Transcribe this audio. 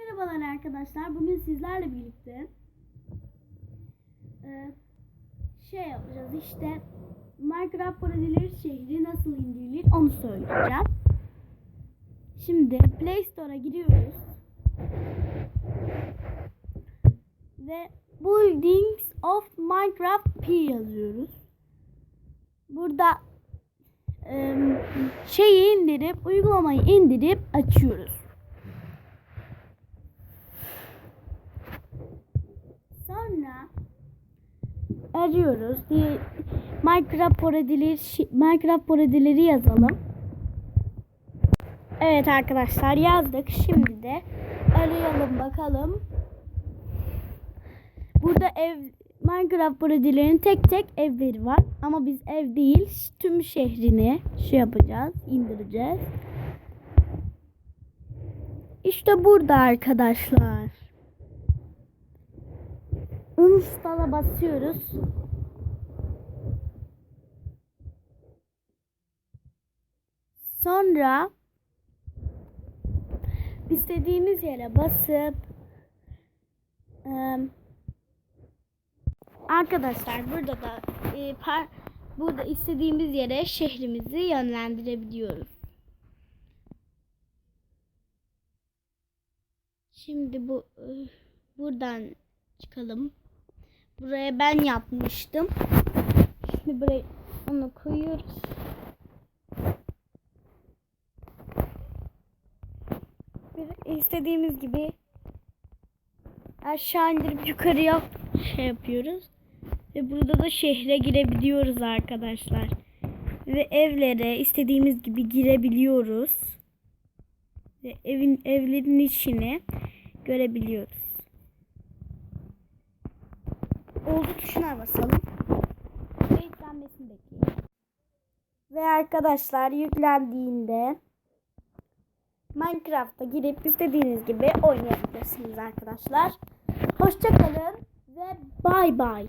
Merhabalar arkadaşlar. Bugün sizlerle birlikte e, şey yapacağız işte Minecraft parodileri şehri nasıl indirilir onu söyleyeceğim. Şimdi Play Store'a giriyoruz. Ve Buildings of Minecraft P yazıyoruz. Burada e, şeyi indirip uygulamayı indirip açıyoruz. Sonra arıyoruz. Minecraft parodileri Minecraft parodileri yazalım. Evet arkadaşlar yazdık. Şimdi de arayalım bakalım. Burada ev Minecraft parodilerinin tek tek evleri var. Ama biz ev değil tüm şehrini şey yapacağız. indireceğiz. İşte burada arkadaşlar. Install'a basıyoruz. Sonra istediğimiz yere basıp arkadaşlar burada da burada istediğimiz yere şehrimizi yönlendirebiliyoruz. Şimdi bu e, buradan çıkalım. Buraya ben yapmıştım. Şimdi buraya onu koyuyoruz. İstediğimiz gibi aşağı indirip yukarıya şey yapıyoruz. Ve burada da şehre girebiliyoruz arkadaşlar. Ve evlere istediğimiz gibi girebiliyoruz. Ve evin evlerin içini görebiliyoruz. Oldu tuşuna basalım. Ve yüklenmesini bekleyelim. Ve arkadaşlar yüklendiğinde Minecraft'a girip istediğiniz gibi oynayabilirsiniz arkadaşlar. Hoşçakalın ve bay bay.